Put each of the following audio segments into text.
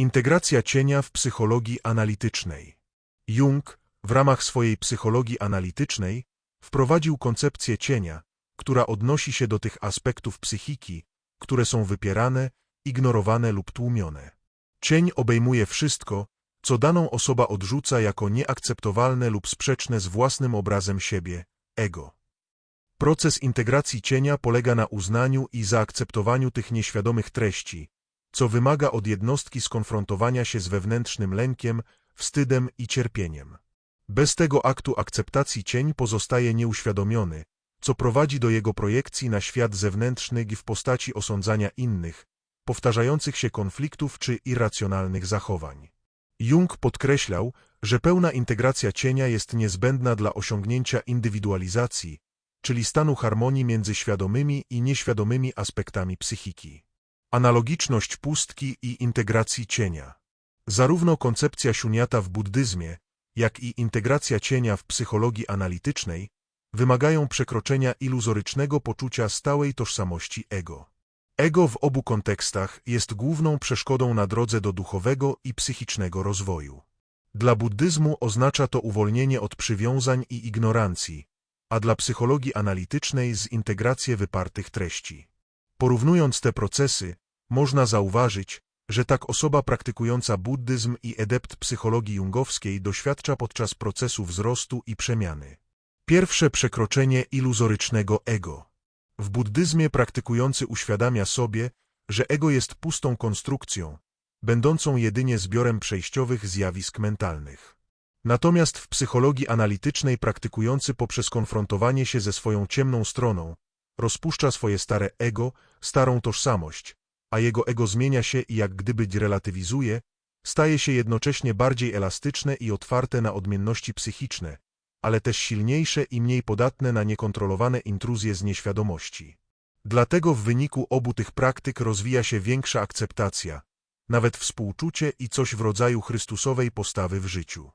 Integracja cienia w psychologii analitycznej. Jung, w ramach swojej psychologii analitycznej, wprowadził koncepcję cienia, która odnosi się do tych aspektów psychiki, które są wypierane, ignorowane lub tłumione. Cień obejmuje wszystko, co daną osoba odrzuca jako nieakceptowalne lub sprzeczne z własnym obrazem siebie, ego. Proces integracji cienia polega na uznaniu i zaakceptowaniu tych nieświadomych treści, co wymaga od jednostki skonfrontowania się z wewnętrznym lękiem, wstydem i cierpieniem. Bez tego aktu akceptacji cień pozostaje nieuświadomiony, co prowadzi do jego projekcji na świat zewnętrzny w postaci osądzania innych, powtarzających się konfliktów czy irracjonalnych zachowań. Jung podkreślał, że pełna integracja cienia jest niezbędna dla osiągnięcia indywidualizacji, czyli stanu harmonii między świadomymi i nieświadomymi aspektami psychiki. Analogiczność pustki i integracji cienia. Zarówno koncepcja siuniata w buddyzmie, jak i integracja cienia w psychologii analitycznej wymagają przekroczenia iluzorycznego poczucia stałej tożsamości ego. Ego w obu kontekstach jest główną przeszkodą na drodze do duchowego i psychicznego rozwoju. Dla buddyzmu oznacza to uwolnienie od przywiązań i ignorancji, a dla psychologii analitycznej zintegrację wypartych treści. Porównując te procesy, można zauważyć, że tak osoba praktykująca buddyzm i adept psychologii jungowskiej doświadcza podczas procesu wzrostu i przemiany. Pierwsze przekroczenie iluzorycznego ego. W buddyzmie praktykujący uświadamia sobie, że ego jest pustą konstrukcją, będącą jedynie zbiorem przejściowych zjawisk mentalnych. Natomiast w psychologii analitycznej praktykujący poprzez konfrontowanie się ze swoją ciemną stroną rozpuszcza swoje stare ego, starą tożsamość, a jego ego zmienia się i jak gdyby relatywizuje, staje się jednocześnie bardziej elastyczne i otwarte na odmienności psychiczne, ale też silniejsze i mniej podatne na niekontrolowane intruzje z nieświadomości. Dlatego w wyniku obu tych praktyk rozwija się większa akceptacja, nawet współczucie i coś w rodzaju Chrystusowej postawy w życiu.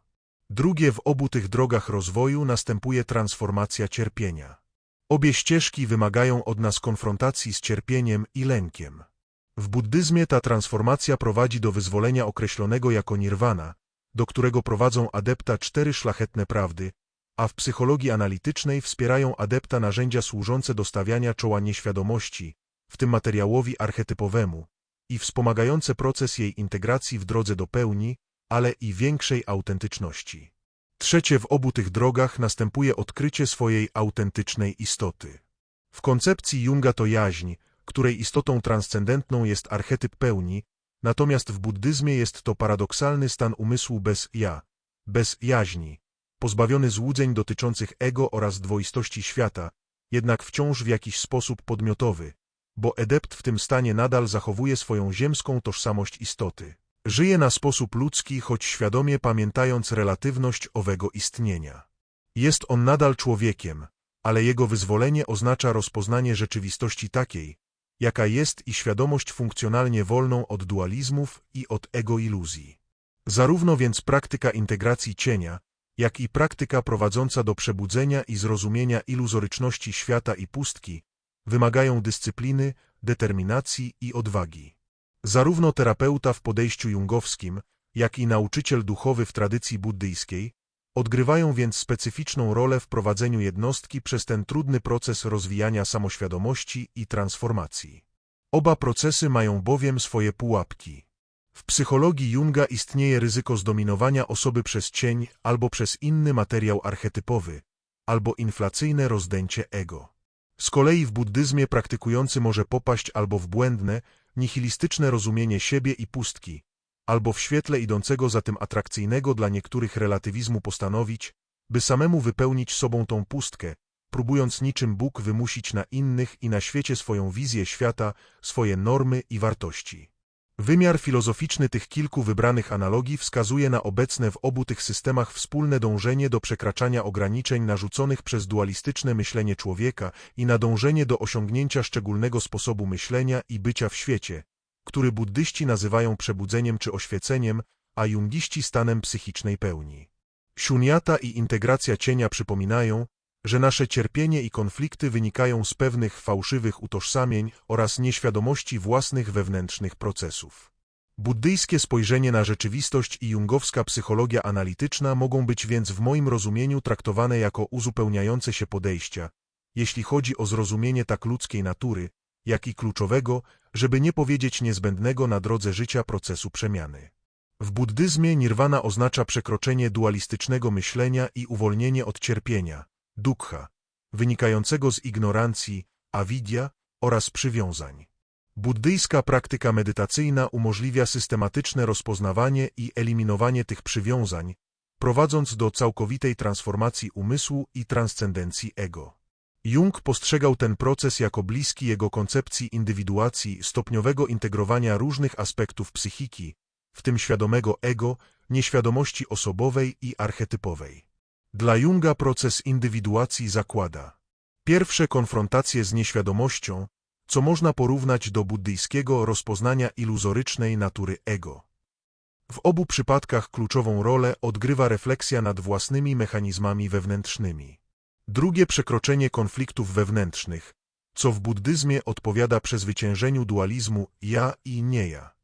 Drugie w obu tych drogach rozwoju następuje transformacja cierpienia. Obie ścieżki wymagają od nas konfrontacji z cierpieniem i lękiem. W buddyzmie ta transformacja prowadzi do wyzwolenia określonego jako nirwana, do którego prowadzą adepta cztery szlachetne prawdy, a w psychologii analitycznej wspierają adepta narzędzia służące do stawiania czoła nieświadomości, w tym materiałowi archetypowemu, i wspomagające proces jej integracji w drodze do pełni, ale i większej autentyczności. Trzecie w obu tych drogach następuje odkrycie swojej autentycznej istoty. W koncepcji Junga to jaźń, której istotą transcendentną jest archetyp pełni, natomiast w buddyzmie jest to paradoksalny stan umysłu bez ja, bez jaźni, pozbawiony złudzeń dotyczących ego oraz dwoistości świata, jednak wciąż w jakiś sposób podmiotowy, bo adept w tym stanie nadal zachowuje swoją ziemską tożsamość istoty. Żyje na sposób ludzki, choć świadomie pamiętając relatywność owego istnienia. Jest on nadal człowiekiem, ale jego wyzwolenie oznacza rozpoznanie rzeczywistości takiej, jaka jest i świadomość funkcjonalnie wolną od dualizmów i od ego-iluzji. Zarówno więc praktyka integracji cienia, jak i praktyka prowadząca do przebudzenia i zrozumienia iluzoryczności świata i pustki, wymagają dyscypliny, determinacji i odwagi. Zarówno terapeuta w podejściu jungowskim, jak i nauczyciel duchowy w tradycji buddyjskiej odgrywają więc specyficzną rolę w prowadzeniu jednostki przez ten trudny proces rozwijania samoświadomości i transformacji. Oba procesy mają bowiem swoje pułapki. W psychologii Junga istnieje ryzyko zdominowania osoby przez cień albo przez inny materiał archetypowy, albo inflacyjne rozdęcie ego. Z kolei w buddyzmie praktykujący może popaść albo w błędne, nihilistyczne rozumienie siebie i pustki, albo w świetle idącego za tym atrakcyjnego dla niektórych relatywizmu postanowić, by samemu wypełnić sobą tą pustkę, próbując niczym Bóg wymusić na innych i na świecie swoją wizję świata, swoje normy i wartości. Wymiar filozoficzny tych kilku wybranych analogii wskazuje na obecne w obu tych systemach wspólne dążenie do przekraczania ograniczeń narzuconych przez dualistyczne myślenie człowieka i na dążenie do osiągnięcia szczególnego sposobu myślenia i bycia w świecie, który buddyści nazywają przebudzeniem czy oświeceniem, a jungiści stanem psychicznej pełni. Shunyata i integracja cienia przypominają, że nasze cierpienie i konflikty wynikają z pewnych fałszywych utożsamień oraz nieświadomości własnych wewnętrznych procesów. Buddyjskie spojrzenie na rzeczywistość i jungowska psychologia analityczna mogą być więc w moim rozumieniu traktowane jako uzupełniające się podejścia, jeśli chodzi o zrozumienie tak ludzkiej natury, jak i kluczowego, żeby nie powiedzieć niezbędnego na drodze życia procesu przemiany. W buddyzmie nirwana oznacza przekroczenie dualistycznego myślenia i uwolnienie od cierpienia, dukkha, wynikającego z ignorancji, avidya oraz przywiązań. Buddyjska praktyka medytacyjna umożliwia systematyczne rozpoznawanie i eliminowanie tych przywiązań, prowadząc do całkowitej transformacji umysłu i transcendencji ego. Jung postrzegał ten proces jako bliski jego koncepcji indywiduacji, stopniowego integrowania różnych aspektów psychiki, w tym świadomego ego, nieświadomości osobowej i archetypowej. Dla Junga proces indywiduacji zakłada pierwsze konfrontacje z nieświadomością, co można porównać do buddyjskiego rozpoznania iluzorycznej natury ego. W obu przypadkach kluczową rolę odgrywa refleksja nad własnymi mechanizmami wewnętrznymi. Drugie przekroczenie konfliktów wewnętrznych, co w buddyzmie odpowiada przezwyciężeniu dualizmu ja i nie ja.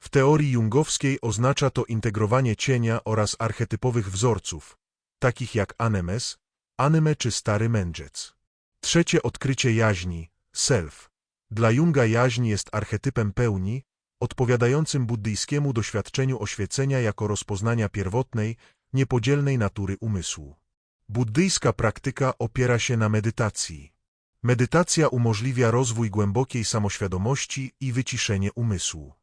W teorii jungowskiej oznacza to integrowanie cienia oraz archetypowych wzorców, takich jak anemes, anime czy stary mędrzec. Trzecie odkrycie jaźni, self. Dla Junga jaźń jest archetypem pełni, odpowiadającym buddyjskiemu doświadczeniu oświecenia jako rozpoznania pierwotnej, niepodzielnej natury umysłu. Buddyjska praktyka opiera się na medytacji. Medytacja umożliwia rozwój głębokiej samoświadomości i wyciszenie umysłu.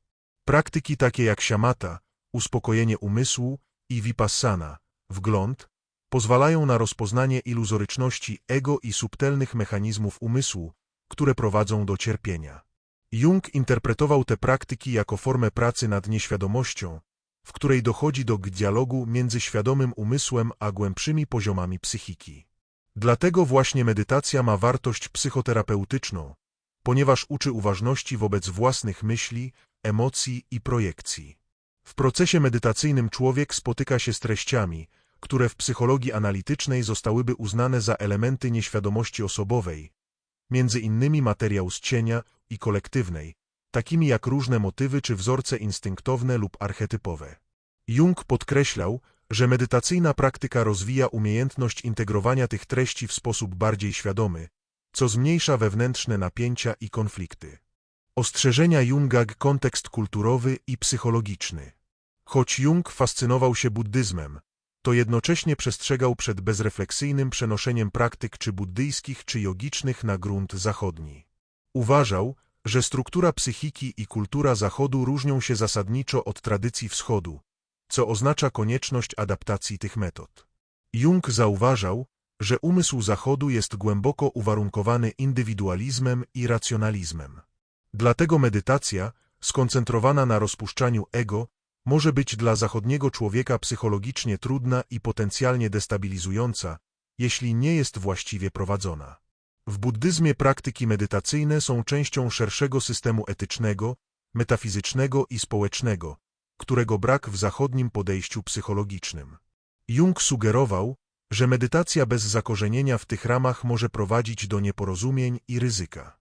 Praktyki takie jak siamata, uspokojenie umysłu i vipassana, wgląd, pozwalają na rozpoznanie iluzoryczności ego i subtelnych mechanizmów umysłu, które prowadzą do cierpienia. Jung interpretował te praktyki jako formę pracy nad nieświadomością, w której dochodzi do dialogu między świadomym umysłem a głębszymi poziomami psychiki. Dlatego właśnie medytacja ma wartość psychoterapeutyczną, ponieważ uczy uważności wobec własnych myśli, emocji i projekcji. W procesie medytacyjnym człowiek spotyka się z treściami, które w psychologii analitycznej zostałyby uznane za elementy nieświadomości osobowej, między innymi materiał z cienia i kolektywnej, takimi jak różne motywy czy wzorce instynktowne lub archetypowe. Jung podkreślał, że medytacyjna praktyka rozwija umiejętność integrowania tych treści w sposób bardziej świadomy, co zmniejsza wewnętrzne napięcia i konflikty. Ostrzeżenia Junga kontekst kulturowy i psychologiczny. Choć Jung fascynował się buddyzmem, to jednocześnie przestrzegał przed bezrefleksyjnym przenoszeniem praktyk czy buddyjskich, czy jogicznych na grunt zachodni. Uważał, że struktura psychiki i kultura Zachodu różnią się zasadniczo od tradycji Wschodu, co oznacza konieczność adaptacji tych metod. Jung zauważał, że umysł Zachodu jest głęboko uwarunkowany indywidualizmem i racjonalizmem. Dlatego medytacja, skoncentrowana na rozpuszczaniu ego, może być dla zachodniego człowieka psychologicznie trudna i potencjalnie destabilizująca, jeśli nie jest właściwie prowadzona. W buddyzmie praktyki medytacyjne są częścią szerszego systemu etycznego, metafizycznego i społecznego, którego brak w zachodnim podejściu psychologicznym. Jung sugerował, że medytacja bez zakorzenienia w tych ramach może prowadzić do nieporozumień i ryzyka.